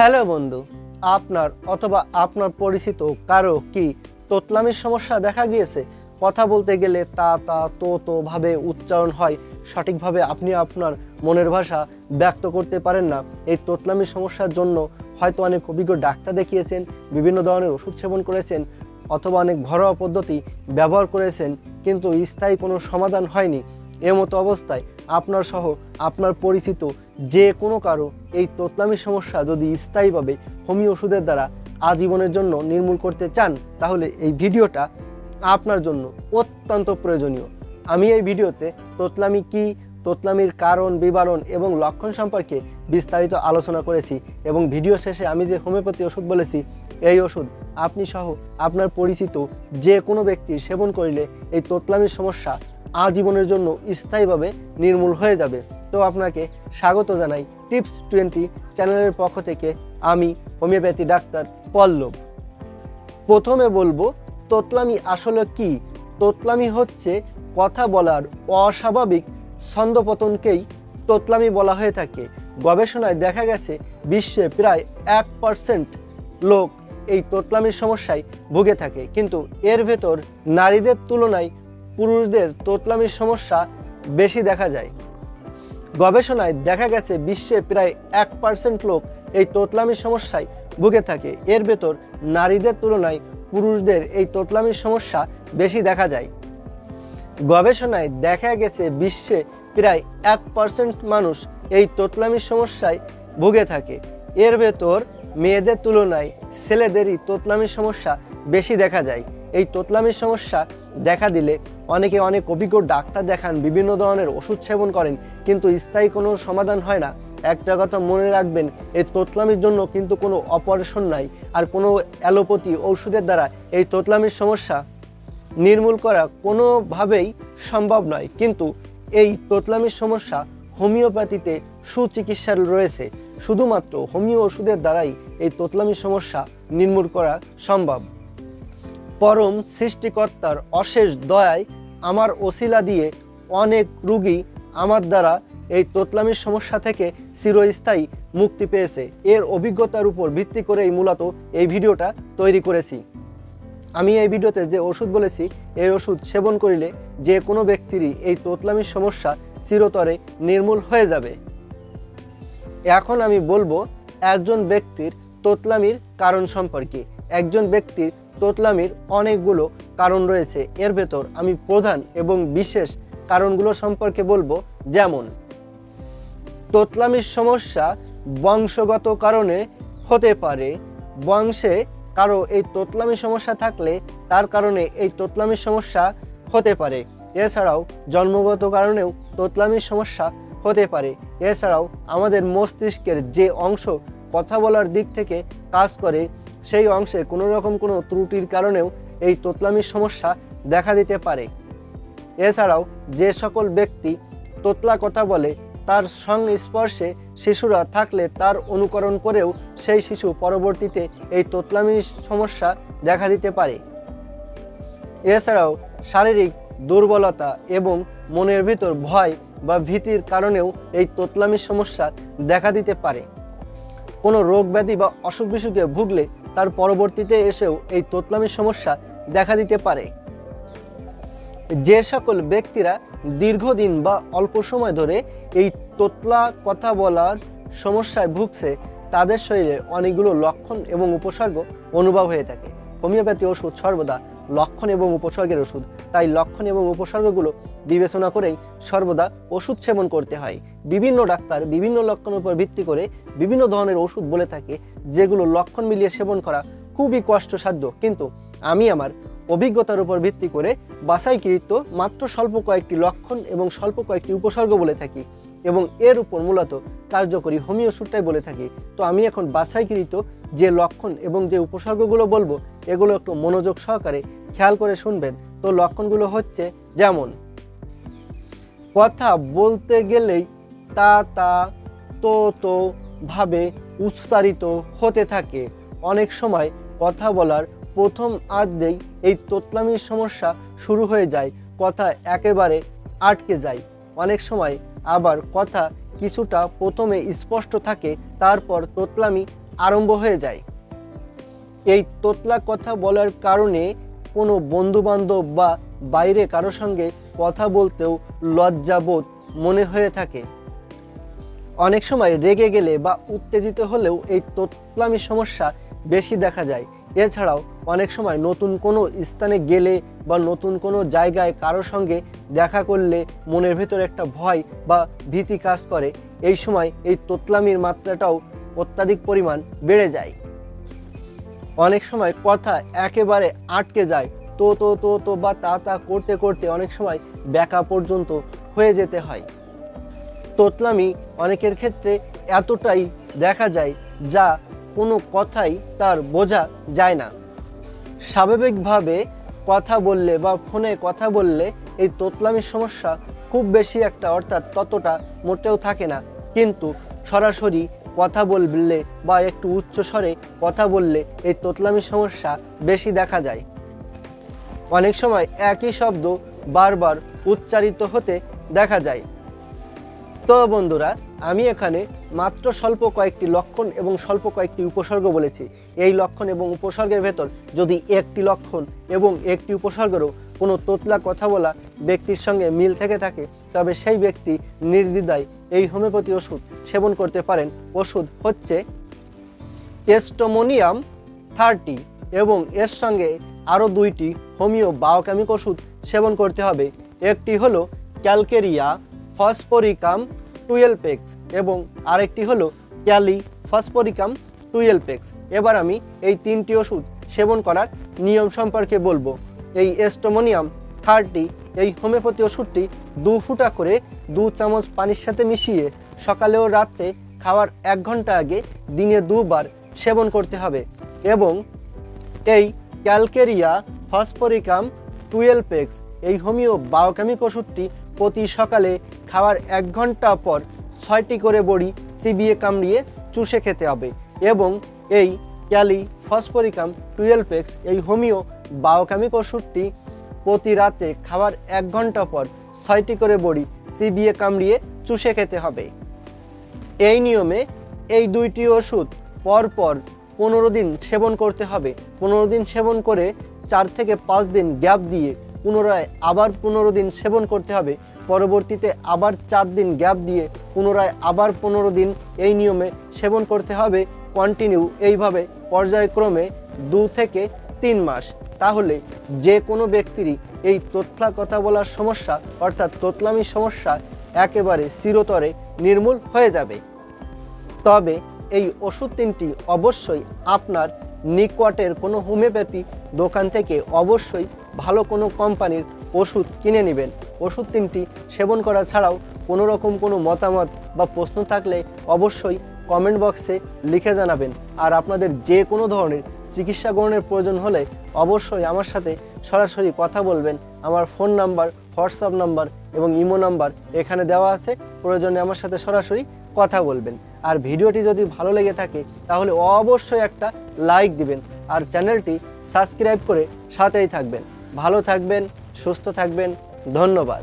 Hello বন্ধু, আপনার অথবা আপনার পরিচিত কারও কি তোতলামির সমস্যা দেখা গিয়েছে? কথা বলতে গেলে তা তা, তো তো ভাবে উচ্চারণ হয়। সঠিকভাবে আপনি আপনার মনের ভাষা ব্যক্ত করতে পারেন না। এই তোতলামির সমস্যার জন্য হয়তো অনেক অভিজ্ঞ ডাক্তার দেখিয়েছেন, বিভিন্ন ধরনের ওষুধ সেবন করেছেন অথবা অনেক ঘরোয়া পদ্ধতি ব্যবহার করেছেন, কিন্তু স্থায়ী কোনো সমাধান হয়নি। এমতো অবস্থায় আপনার সহ আপনার পরিচিত যে কোনো কারও এই তোতলামির সমস্যা যদি স্থায়ীভাবে হোমিও ওষুধের দ্বারা আজীবনের জন্য নির্মূল করতে চান, তাহলে এই ভিডিওটা আপনার জন্য অত্যন্ত প্রয়োজনীয়। আমি এই ভিডিওতে তোতলামি কি, তোতলামির কারণ, বিবরণ এবং লক্ষণ সম্পর্কে বিস্তারিত আলোচনা করেছি এবং ভিডিও শেষে আমি যে হোমিওপ্যাথি ওষুধ বলেছি, এই ওষুধ আপনি সহ আপনার পরিচিত যে কোনো ব্যক্তির সেবন করিলে এই তোতলামির সমস্যা আজীবনের জন্য স্থায়ীভাবে নির্মূল হয়ে যাবে। তো আপনাকে স্বাগত জানাই টিপস টোয়েন্টি চ্যানেলের পক্ষ থেকে আমি হোমিওপ্যাথি ডাক্তার পল্লব। প্রথমে বলব, তোতলামি আসলে কি? তোতলামি হচ্ছে কথা বলার অস্বাভাবিক ছন্দপতনকেই তোতলামি বলা হয়ে থাকে। গবেষণায় দেখা গেছে বিশ্বে প্রায় এক পার্সেন্ট লোক এই তোতলামির সমস্যায় ভুগে থাকে। কিন্তু এর ভেতর নারীদের তুলনায় পুরুষদের তোতলামির সমস্যা বেশি দেখা যায়। গবেষণায় দেখা গেছে বিশ্বে প্রায় এক পার্সেন্ট লোক এই তোতলামির সমস্যায় ভুগে থাকে। এর ভেতর নারীদের তুলনায় পুরুষদের এই তোতলামির সমস্যা বেশি দেখা যায়। গবেষণায় দেখা গেছে বিশ্বে প্রায় এক পার্সেন্ট মানুষ এই তোতলামির সমস্যায় ভুগে থাকে। এর ভেতর মেয়েদের তুলনায় ছেলেদেরই তোতলামির সমস্যা বেশি দেখা যায়। এই তোতলামির সমস্যা দেখা দিলে অনেকে অনেক অভিজ্ঞ ডাক্তার দেখান, বিভিন্ন ধরনের ওষুধ সেবন করেন, কিন্তু স্থায়ী কোনো সমাধান হয় না। একটা কথা মনে রাখবেন, এই তোতলামির জন্য কিন্তু কোনো অপারেশন নাই, আর কোনো অ্যালোপ্যাথি ঔষধের দ্বারা এই তোতলামির সমস্যা নির্মূল করা কোনোভাবেই সম্ভব নয়। কিন্তু এই তোতলামির সমস্যা হোমিওপ্যাথিতে সুচিকিৎসা রয়েছে। শুধুমাত্র হোমিও ওষুধের দ্বারাই এই তোতলামির সমস্যা নির্মূল করা সম্ভব। পরম সৃষ্টিকর্তার অশেষ দয়ায় আমার ওসিলা দিয়ে অনেক রুগী আমার দ্বারা এই তোতলামির সমস্যা থেকে চিরস্থায়ী মুক্তি পেয়েছে। এর অভিজ্ঞতার উপর ভিত্তি করেই মূলত এই ভিডিওটা তৈরি করেছি। আমি এই ভিডিওতে যে ওষুধ বলেছি, এই ওষুধ সেবন করিলে যে কোনো ব্যক্তিরই এই তোতলামির সমস্যা চিরতরে নির্মূল হয়ে যাবে। এখন আমি বলব, একজন ব্যক্তির তোতলামির কারণ সম্পর্কে। একজন ব্যক্তির তোতলামির অনেকগুলো কারণ রয়েছে। এর ভেতর আমি প্রধান এবং বিশেষ কারণগুলো সম্পর্কে বলব, যেমন তোতলামির সমস্যা বংশগত কারণে হতে পারে। বংশে কারও এই তোতলামি সমস্যা থাকলে তার কারণে এই তোতলামির সমস্যা হতে পারে। এছাড়াও জন্মগত কারণেও তোতলামির সমস্যা হতে পারে। এছাড়াও আমাদের মস্তিষ্কের যে অংশ কথা বলার দিক থেকে কাজ করে সেই অংশে কোনো রকম কোনো ত্রুটির কারণেও এই তোতলামির সমস্যা দেখা দিতে পারে। এছাড়াও যে সকল ব্যক্তি তোতলা কথা বলে, তার সংস্পর্শে শিশুরা থাকলে তার অনুকরণ করেও সেই শিশু পরবর্তীতে এই তোতলামির সমস্যা দেখা দিতে পারে। এছাড়াও শারীরিক দুর্বলতা এবং মনের ভিতর ভয় বা ভীতির কারণেও এই তোতলামির সমস্যা দেখা দিতে পারে। কোনো রোগ ব্যাধি বা অসুখ বিসুখে ভুগলে তার পরবর্তীতে এসেও এই তোতলামির সমস্যা দেখা দিতে পারে। যে সকল ব্যক্তিরা দীর্ঘদিন বা অল্প সময় ধরে এই তোতলা কথা বলার সমস্যায় ভুগছে, তাদের শরীরে অনেকগুলো লক্ষণ এবং উপসর্গ অনুভব হয়ে থাকে। হোমিওপ্যাথি ওষুধ সর্বদা লক্ষণ এবং উপসর্গের ওষুধ। তাই লক্ষণ এবং উপসর্গগুলো বিবেচনা করেই সর্বদা ওষুধ সেবন করতে হয়। বিভিন্ন ডাক্তার বিভিন্ন লক্ষণের উপর ভিত্তি করে বিভিন্ন ধরনের ওষুধ বলে থাকে, যেগুলো লক্ষণ মিলিয়ে সেবন করা খুবই কষ্টসাধ্য। কিন্তু আমি আমার অভিজ্ঞতার উপর ভিত্তি করে বাছাইকৃত মাত্র স্বল্প কয়েকটি লক্ষণ এবং স্বল্প কয়েকটি উপসর্গ বলে থাকি এবং এর উপর মূলত কার্যকরী হোমিও ওষুধটাই বলে থাকি। তো আমি এখন বাছাইকৃত যে লক্ষণ এবং যে উপসর্গগুলো বলব, এগুলো একটু মনোযোগ সহকারে খেয়াল করে শুনবেন। তো লক্ষণগুলো হচ্ছে যেমন, কথা বলতে গেলেই তা তা তো তো ভাবে উচ্চারিত হতে থাকে। অনেক সময় কথা বলার প্রথম আর্ধেই এই তোতলামির সমস্যা শুরু হয়ে যায়, কথা একেবারে আটকে যায়। অনেক সময় আবার কথা কিছুটা প্রথমে স্পষ্ট থাকে, তারপর তোতলামি আরম্ভ হয়ে যায়। এই তোতলা কথা বলার কারণে কোনো বন্ধুবান্ধব বা বাইরে কারোর সঙ্গে কথা বলতেও লজ্জাবোধ মনে হয়ে থাকে। অনেক সময় রেগে গেলে বা উত্তেজিত হলেও এই তোতলামি সমস্যা বেশি দেখা যায়। এছাড়াও অনেক সময় নতুন কোনো স্থানে গেলে বা নতুন কোনো জায়গায় কারোর সঙ্গে দেখা করলে মনের ভেতর একটা ভয় বা ভীতি কাজ করে। এই সময় এই তোতলামির মাত্রাটাও অত্যাধিক পরিমাণ বেড়ে যায়। অনেক সময় কথা একেবারে আটকে যায়। তো তো তো তো বা তা তা করতে করতে অনেক সময় ব্যাকা পর্যন্ত হয়ে যেতে হয়। তোতলামি অনেকের ক্ষেত্রে এতটাই দেখা যায় যা কোনো কথাই তার বোঝা যায় না। স্বাভাবিকভাবে কথা বললে বা ফোনে কথা বললে এই তোতলামির সমস্যা খুব বেশি একটা অর্থাৎ ততটা মোটেও থাকে না। কিন্তু সরাসরি কথা বললে বা একটু উচ্চ স্বরে কথা বললে এই তোতলামি সমস্যা বেশি দেখা যায়। অনেক সময় একই শব্দ বারবার উচ্চারিত হতে দেখা যায়। তো বন্ধুরা, আমি এখানে মাত্র স্বল্প কয়েকটি লক্ষণ এবং স্বল্প কয়েকটি উপসর্গ বলেছি। এই লক্ষণ এবং উপসর্গের ভেতর যদি একটি লক্ষণ এবং একটি উপসর্গেরও কোনো তোতলা কথা বলা ব্যক্তির সঙ্গে মিল থেকে থাকে, তবে সেই ব্যক্তি নির্দ্বিধায় এই হোমিওপ্যাথি ওষুধ সেবন করতে পারেন। ওষুধ হচ্ছে এস্টোমোনিয়াম থার্টি এবং এর সঙ্গে আরও দুইটি হোমিও বায়োকেমিক ওষুধ সেবন করতে হবে। একটি হলো ক্যালকেরিয়া ফসফোরিকাম টুয়েলপেক্স এবং আরেকটি হলো ক্যালি ফসফোরিকাম টুয়েলপেক্স এবার আমি এই তিনটি ওষুধ সেবন করার নিয়ম সম্পর্কে বলব। এই এস্টোমোনিয়াম থার্টি এই হোমিওপ্যাথি ওষুধটি দু ফুটা করে দু চামচ পানির সাথে মিশিয়ে সকালে ও রাত্রে খাওয়ার এক ঘণ্টা আগে দিনে দুবার সেবন করতে হবে এবং এই ক্যালকেরিয়া ফসফোরিকাম টুয়েলপেক্স এই হোমিও বায়োকেমিক ওষুধটি প্রতি সকালে খাওয়ার এক ঘণ্টা পর ছয়টি করে বড়ি চিবিয়ে কামড়িয়ে চুষে খেতে হবে এবং এই ক্যালি ফসফোরিকাম টুয়েলপেক্স এই হোমিও বায়োকেমিক ওষুধটি প্রতি রাতে খাওয়ার এক ঘণ্টা পর ছয়টি করে বড়ি চিবিয়ে কামড়িয়ে চুষে খেতে হবে। এই নিয়মে এই দুইটি ওষুধ পরপর পনেরো দিন সেবন করতে হবে। পনেরো দিন সেবন করে চার থেকে পাঁচ দিন গ্যাপ দিয়ে পুনরায় আবার পনেরো দিন সেবন করতে হবে। পরবর্তীতে আবার চার দিন গ্যাপ দিয়ে পুনরায় আবার পনেরো দিন এই নিয়মে সেবন করতে হবে। কন্টিনিউ এইভাবে পর্যায়ক্রমে দু থেকে তিন মাস, তাহলে যে কোনো ব্যক্তিরই এই তোতলা কথা বলার সমস্যা, অর্থাৎ তোতলামির সমস্যা একেবারে চিরতরে নির্মূল হয়ে যাবে। তবে এই ওষুধ তিনটি অবশ্যই আপনার নিকটের কোনো হোমিওপ্যাথি দোকান থেকে অবশ্যই ভালো কোনো কোম্পানির ওষুধ কিনে নেবেন। ওষুধ তিনটি সেবন করা ছাড়াও কোনো রকম কোনো মতামত বা প্রশ্ন থাকলে অবশ্যই কমেন্ট বক্সে লিখে জানাবেন। আর আপনাদের যে কোনো ধরনের চিকিৎসা গ্রহণের প্রয়োজন হলে অবশ্যই আমার সাথে সরাসরি কথা বলবেন। আমার ফোন নাম্বার, হোয়াটসঅ্যাপ নাম্বার এবং ইমো নাম্বার এখানে দেওয়া আছে। প্রয়োজনে আমার সাথে সরাসরি কথা বলবেন। আর ভিডিওটি যদি ভালো লেগে থাকে, তাহলে অবশ্যই একটা লাইক দিবেন আর চ্যানেলটি সাবস্ক্রাইব করে সাথেই থাকবেন। ভালো থাকবেন, সুস্থ থাকবেন। ধন্যবাদ।